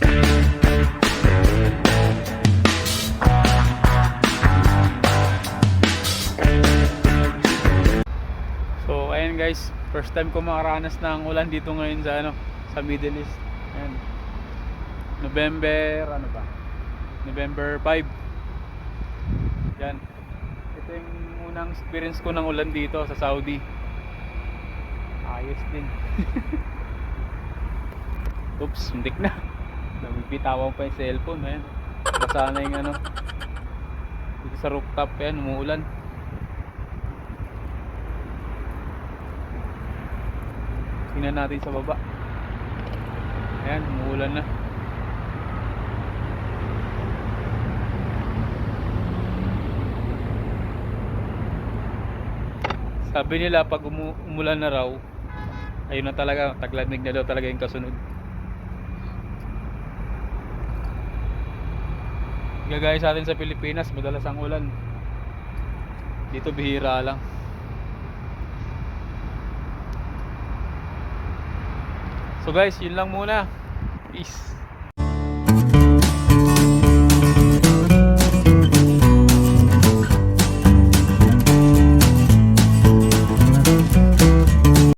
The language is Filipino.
So ayan guys, first time ko makaranas ng ulan dito ngayon sa ano, sa Middle East. Ayan. November, ano ba? November 5. Yan. Ito yung unang experience ko ng ulan dito sa Saudi. Ayos din. Oops, hindik na. Nabibitawan pa yung cellphone, ayan. Basa na yung ano. Dito sa rooftop, yan, umuulan. Tingnan natin sa baba. Ayan, umuulan na. Sabi nila pag umu- umulan na raw, ayun na talaga, taglamig na daw talaga yung kasunod. Gagaya sa atin sa Pilipinas, madalas ang ulan. Dito bihira lang. So guys, yun lang muna. Peace.